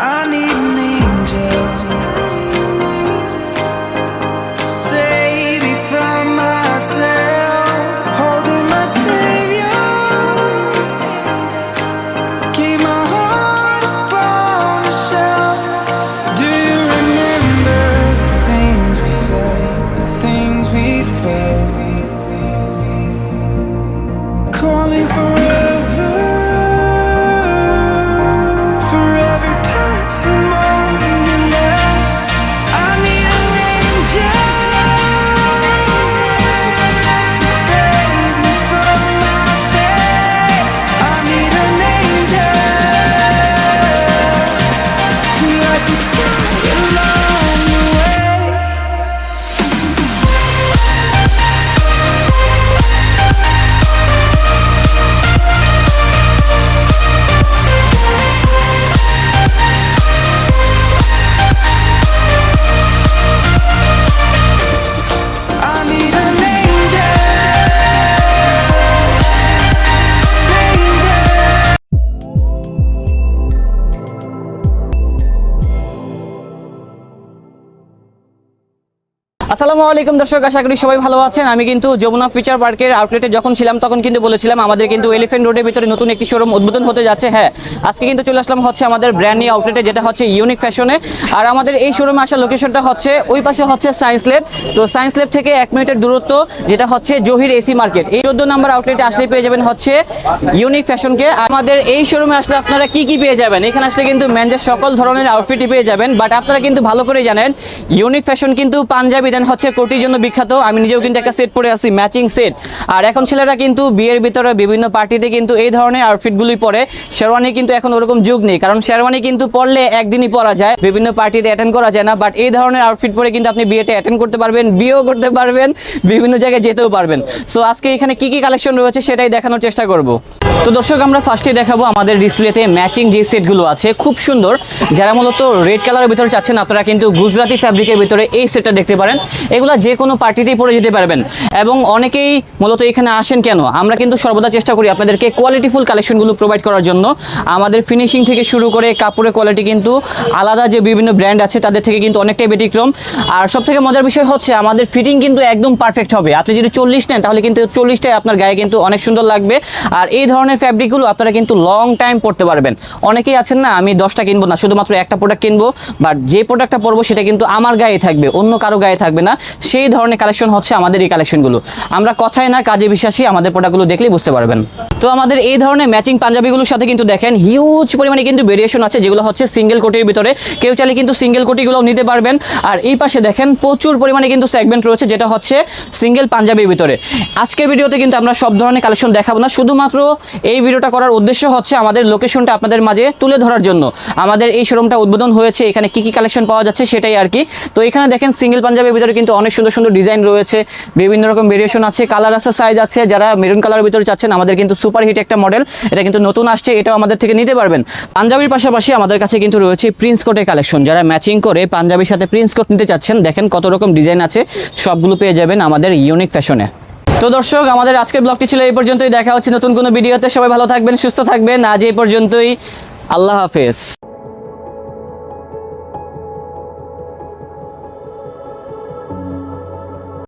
I need আসসালামু আলাইকুম দর্শক, আশা করি সবাই ভালো আছেন। আমি কিন্তু যমুনা ফিচার পার্কের আউটলেটে যখন ছিলাম, তখন কিন্তু বলেছিলাম, আমাদের কিন্তু এলিফেন্ট রোডের ভিতরে নতুন একটি শোরুম উদ্বোধন হতে যাচ্ছে। হ্যাঁ আজকে কিন্তু চলে আসলাম হচ্ছে আমাদের ব্র্যান্ড নিউ আউটলেটে যেটা হচ্ছে ইউনিক ফ্যাশনে আর আমাদের এই শোরুমে আসার লোকেশনটা হচ্ছে, ওই পাশে হচ্ছে সায়েন্স ল্যাব তো সায়েন্স ল্যাব থেকে এক মিনিটের দূরত্ব, যেটা হচ্ছে জহির এসি মার্কেট এই চোদ্দ নাম্বার আউটলেটে আসলে পেয়ে যাবেন হচ্ছে ইউনিক ফ্যাশনকে আমাদের এই শোরুমে আসলে আপনারা কি কি পেয়ে যাবেন? এখানে আসলে কিন্তু ম্যানজের সকল ধরনের আউটফিটই পেয়ে যাবেন। বাট আপনারা কিন্তু ভালো করে জানেন ইউনিক ফ্যাশন কিন্তু পাঞ্জাবি দেন হচ্ছে কোটির জন্য বিখ্যাত। আমি নিজেও কিন্তু একটা সেট পরে আছি ম্যাচিং সেট আর এখন ছেলেরা কিন্তু বিয়ের ভিতরে বিভিন্ন পার্টিতে কিন্তু এই ধরনের আউটফিটগুলি পরে। শেরওয়ানি কিন্তু এখন ওরকম যুগ নেই, কারণ শেরওয়ানি কিন্তু পরলে একদিনই পরা যায়। বিভিন্ন পার্টিতে অ্যাটেন্ড করা যায় না বাট এই ধরনের আউটফিট পরে কিন্তু আপনি বিয়েতে অ্যাটেন্ড করতে পারবেন, বিয়েও করতে পারবেন, বিভিন্ন জায়গায় যেতেও পারবেন। সো আজকে এখানে কি কি কালেকশন রয়েছে সেটাই দেখানোর চেষ্টা করব। তো দর্শক, আমরা ফার্স্টে দেখাবো আমাদের ডিসপ্লেতে ম্যাচিং যে সেটগুলো আছে, খুব সুন্দর। যারা মূলত রেড কালারের ভিতরে চাচ্ছেন, আপনারা কিন্তু গুজরাটি ফ্যাব্রিকের ভিতরে এই সেটটা দেখতে পারেন। এগুলো যে কোনো পার্টিতেই পরে যেতে পারবেন। এবং অনেকেই মূলত এখানে আসেন কেন? আমরা কিন্তু সর্বদা চেষ্টা করি আপনাদেরকে কোয়ালিটিফুল কালেকশনগুলো প্রোভাইড করার জন্য। আমাদের ফিনিশিং থেকে শুরু করে কাপড়ের কোয়ালিটি কিন্তু আলাদা যে বিভিন্ন ব্র্যান্ড আছে, তাদের থেকে কিন্তু অনেকটাই ব্যতিক্রম। আর সব থেকে মজার বিষয় হচ্ছে, আমাদের ফিটিং কিন্তু একদম পারফেক্ট হবে। আপনি যদি চল্লিশ নেন, তাহলে কিন্তু চল্লিশটাই আপনার গায়ে কিন্তু অনেক সুন্দর লাগবে। আর এই ধরনের ফ্যাব্রিকগুলো আপনারা কিন্তু লং টাইম পরতে পারবেন। অনেকেই আছেন না, আমি দশটা কিনবো না, শুধুমাত্র একটা প্রোডাক্ট কিনবো বাট যে প্রোডাক্টটা পরবো, সেটা কিন্তু আমার গায়ে থাকবে, অন্য কারও গায়ে থাকবে না। সেই ধরনের কালেকশন হচ্ছে আমাদের এই কালেকশনগুলো আমরা কথায় না, কাজে বিশ্বাসী আমাদের প্রোডাক্টগুলো দেখলেই বুঝতে পারবেন। তো আমাদের এই ধরনের ম্যাচিং পাঞ্জাবিগুলোর সাথে কিন্তু দেখেন হিউজ পরিমাণে কিন্তু ভেরিয়েশন আছে, যেগুলো হচ্ছে সিঙ্গেল কোটির ভিতরে। কেউ চাইলে কিন্তু সিঙ্গেল কোটিগুলোও নিতে পারবেন। আর এই পাশে দেখেন প্রচুর পরিমাণে কিন্তু সেগমেন্ট রয়েছে, যেটা হচ্ছে সিঙ্গেল পাঞ্জাবির ভিতরে। আজকের ভিডিওতে কিন্তু আমরা সব ধরনের কালেকশন দেখাবো না, শুধুমাত্র এই ভিডিওটা করার উদ্দেশ্য হচ্ছে আমাদের লোকেশনটা আপনাদের মাঝে তুলে ধরার জন্য। আমাদের এই শোরুমটা উদ্বোধন হয়েছে, এখানে কি কি কালেকশন পাওয়া যাচ্ছে সেটাই আর কি। তো এখানে দেখেন সিঙ্গেল পাঞ্জাবির ভিতরে কিন্তু অনেক সুন্দর সুন্দর ডিজাইন রয়েছে, বিভিন্ন রকম ভেরিয়েশন আছে কালার আছে সাইজ আছে, যারা মেরুন কালারের ভিতরে চাচ্ছেন, আমাদের কিন্তু সুপার হিট একটা মডেল, এটা কিন্তু নতুন আসছে, এটাও আমাদের থেকে নিতে পারবেন। পাঞ্জাবির পাশাপাশি আমাদের কাছে কিন্তু রয়েছে প্রিন্স কোটের কালেকশন। যারা ম্যাচিং করে পাঞ্জাবির সাথে প্রিন্স কোট নিতে চাচ্ছেন, দেখেন কত রকম ডিজাইন আছে, সবগুলো পেয়ে যাবেন আমাদের ইউনিক ফ্যাশনে তো দর্শক, আমাদের আজকের ব্লগটি ছিল এই পর্যন্তই, দেখা হচ্ছে নতুন কোনো ভিডিওতে। সবাই ভালো থাকবেন, সুস্থ থাকবেন। আজ এই পর্যন্তই। আল্লাহ হাফেজ।